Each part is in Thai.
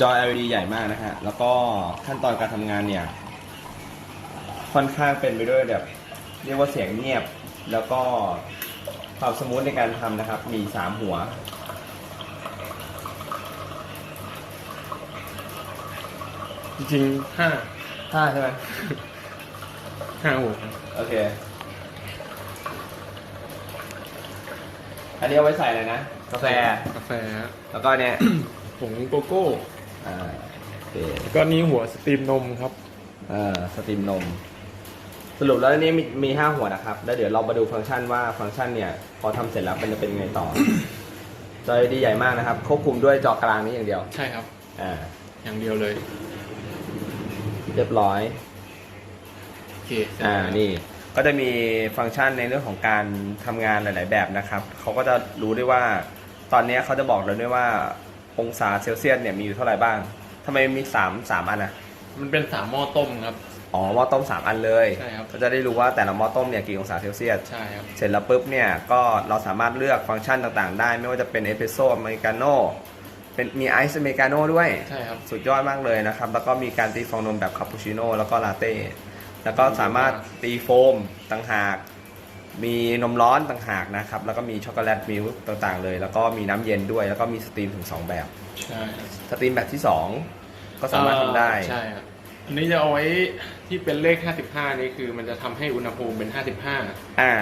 จอ LED ใหญ่มากนะฮะ แล้วก็ขั้นตอนการทำงานเนี่ย ค่อนข้างเป็นไปด้วยแบบ เรียกว่าเสียงเงียบ แล้วก็ความสมูทในการทำนะครับ มีสามหัว จริงๆห้าห้าใช่ไหม ห้าหัวครับโอเค อันนี้เอาไว้ใส่อะไรนะ กาแฟ กาแฟฮะแล้วก็เนี่ย ผงโกโก้ อ่าโอเคแล้วก็นี่หัวสตรีมนมครับ อ่าสตรีมนม สรุปแล้วอันนี้มีมีห้าหัวนะครับ แล้วเดี๋ยวเรามาดูฟังก์ชันว่าฟังก์ชันเนี่ย พอทำเสร็จแล้วมันจะเป็นยังไงต่อ จอ LED ใหญ่มากนะครับ ควบคุมด้วยจอกลางนี้อย่างเดียว ใช่ครับ อ่า อย่างเดียวเลย เรียบร้อย โอเคอ่านี่ ก็จะมีฟังก์ชันในเรื่องของการทำงานหลาย ๆ แบบนะครับ เขาก็จะรู้ได้ว่า ตอนนี้เขาจะบอกเราด้วยว่า องศาเซลเซียสเนี่ยมีอยู่เท่าไหร่บ้างทำไมมีสามสามอันนะมันเป็นสามหม้อต้มครับ อ๋อหม้อต้มสามอันเลยใช่ครับ ก็จะได้รู้ว่าแต่ละหม้อต้มเนี่ยกี่องศาเซลเซียส ใช่ครับ เสร็จแล้วปุ๊บเนี่ยก็เราสามารถเลือกฟังก์ชันต่างๆ ได้ ไม่ว่าจะเป็นเอสเปรสโซ่อเมริกาโน่เป็นมีไอซ์อเมริกาโน่ด้วย ใช่ครับ สุดยอดมากเลยนะครับ แล้วก็มีการตีฟองนมแบบคาปูชิโน่แล้วก็ลาเต้ แล้วก็สามารถตีโฟมต่างหาก มีนมร้อนต่างหากนะครับ แล้วก็มีช็อกโกแลตมิลค์ต่างๆ เลย แล้วก็มีน้ำเย็นด้วย แล้วก็มีสตรีมถึง 2 แบบ ใช่ครับสตรีมแบบที่ 2 ก็สามารถทำได้ ใช่ครับอันนี้จะเอาไว้ที่เป็นเลข 55 นี่คือมันจะทำให้อุณหภูมิเป็น 55 อ่า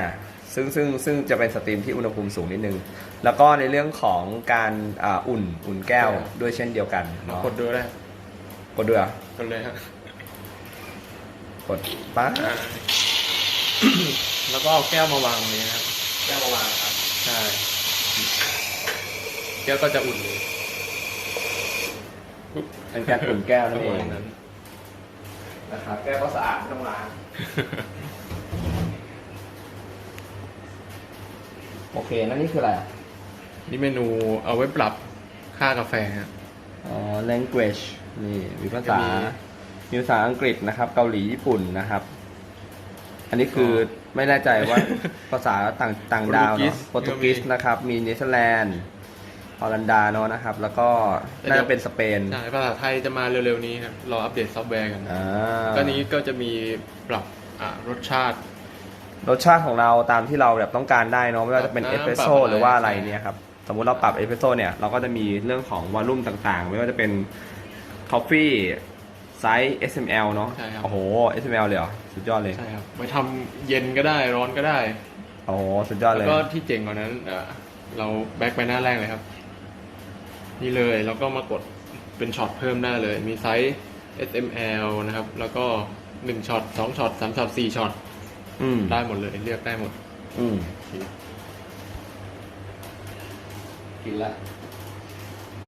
ซึ่งซึ่งซึ่งจะเป็นสตรีมที่อุณหภูมิสูงนิดนึง แล้วก็ในเรื่องของการอ่าอุ่นอุ่นแก้วใช่ครับด้วยเช่นเดียวกันเนาะกดดูได้กดด้วยเหรอกดเลยฮะกดปั๊บอ่า แล้วก็เอาแก้วมาวางตรงนี้นะครับแก้วมาวางครับใช่แก้วก็จะอุ่นเลยปุ๊บเป็นการอุ่นแก้วนั่นเอประงมาณนั้นนะครับแก้วก็สะอาดไม่ต้องล้างโอเคนั่นนี่คืออะไรอะนี่เมนูเอาไว้ปรับค่ากาแฟฮะอ๋อ language นี่มีภาษาจะมีมีภาษาอังกฤษนะครับ เกาหลีญี่ปุ่นนะครับ อันนี้คือไม่แน่ใจว่าภาษาต่างต่างดาวเนาะโปรตุเกสนะครับ มีเนเธอร์แลนด์ฮอลันดาเนาะนะครับ แล้วก็น่าจะเป็นสเปนใช่ภาษาไทยจะมาเร็วๆนี้ครับรออัปเดตซอฟต์แวร์กันอ่าก็นี้ก็จะมีปรับอ่ารสชาติ รสชาติของเราตามที่เราแบบต้องการได้เนาะไม่ว่าจะเป็นปรับเอสน้ำเปรสโซ่ปรับอะไรหรือว่าอะไรใช่เนี่ยครับสมมุติเราปรับเอสเปรสโซ่เนี่ยเราก็จะมีเรื่องของวอลลุ่มต่างๆ ไม่ว่าจะเป็น Coffee ไซส์ SML เนาะใช่ครับ โอ้โห SML เลยเหรอ สุดยอดเลย ใช่ครับไปทำเย็นก็ได้ร้อนก็ได้ โอ้โห สุดยอดเลแล้วย ก็ที่เจ๋งกว่านั้นอะเราแบ็คไปหน้าแรกเลยครับ นี่เลยแล้วก็มากดเป็นช็อตเพิ่มได้เลย มีไซส์ S M L นะครับ แล้วก็หนึ่งช็อตสองช็อตสามช็อตสี่ช็อตอืมได้หมดเลยเลือกได้หมดอืม กินละ